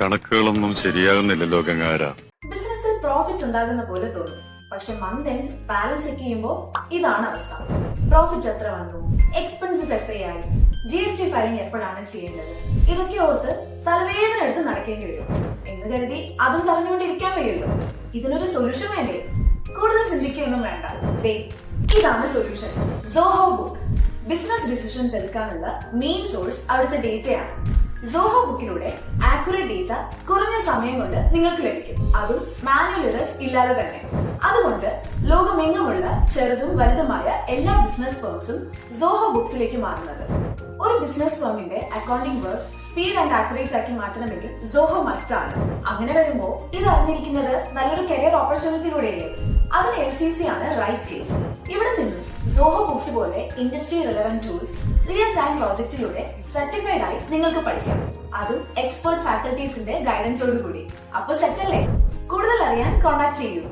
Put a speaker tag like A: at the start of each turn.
A: കണക്കുകളൊന്നും ശരിയാകുന്നില്ലല്ലോ ഗംഗാര
B: ബിസിനസ്സിൽ പ്രോഫിറ്റ് ഉണ്ടാകുന്ന പോലെ തോന്നും. പക്ഷെ മന്ത് എൻഡ് ബാലൻസ് ചെക്ക് ചെയ്യുമ്പോൾ ഇതാണ് അവസ്ഥ. പ്രോഫിറ്റ് എത്ര വന്നു? എക്സ്പെൻസസ് എത്രയായി? ജി എസ് ടി ഫയലിംഗ് എപ്പോഴാണ് ചെയ്യേണ്ടത്? ഇതൊക്കെ ഓർത്ത് തലവേദന എടുത്ത് നടക്കേണ്ടി വരും. എന്ന് കരുതി അതും പറഞ്ഞുകൊണ്ടിരിക്കാൻ വയ്യല്ലോ. ഇതിനൊരു സൊല്യൂഷൻ വേണ്ടേ? കൂടുതൽ ചിന്തിക്കുകയൊന്നും വേണ്ട. ദേ, ഇതാണ് solution Zoho book business decisions എടുക്കാനുള്ള മെയിൻ സോഴ്സ് അവിടുത്തെ ഡേറ്റയാണ് സോഹോ ബുക്കിലൂടെ ആക്യുറേറ്റ് ഡേറ്റ കുറഞ്ഞ സമയം കൊണ്ട് നിങ്ങൾക്ക് ലഭിക്കും. അതും മാനുവൽ എറേഴ്സ് ഇല്ലാതെ തന്നെ. അതുകൊണ്ട് ലോകമെങ്ങുമുള്ള ചെറുതും വലുതുമായ എല്ലാ ബിസിനസ് ഫേംസും സോഹോ ബുക്സിലേക്ക് മാറുന്നത്. ഒരു business ഫേമിന്റെ accounting works speed and accurate ആക്കി മാറ്റണമെങ്കിൽ സോഹോ മസ്റ്റ് ആണ്. അങ്ങനെ വരുമ്പോൾ ഇത് അറിഞ്ഞിരിക്കുന്നത് നല്ലൊരു കരിയർ ഓപ്പർച്യൂണിറ്റി കൂടെയല്ലേ അതിന് എൽ സി സി ആണ് റൈറ്റ് നിന്നും സോഹോ ബുക്സ് പോലെ industry relevant tools real time പ്രോജക്റ്റിലൂടെ certified ആയി നിങ്ങൾക്ക് പഠിക്കാം. അതും എക്സ്പേർട്ട് ഫാക്കൽറ്റീസിന്റെ ഗൈഡൻസോട് കൂടി അപ്പൊ സെറ്റ് അല്ലേ? കൂടുതൽ അറിയാൻ കോൺടാക്ട് ചെയ്യൂ.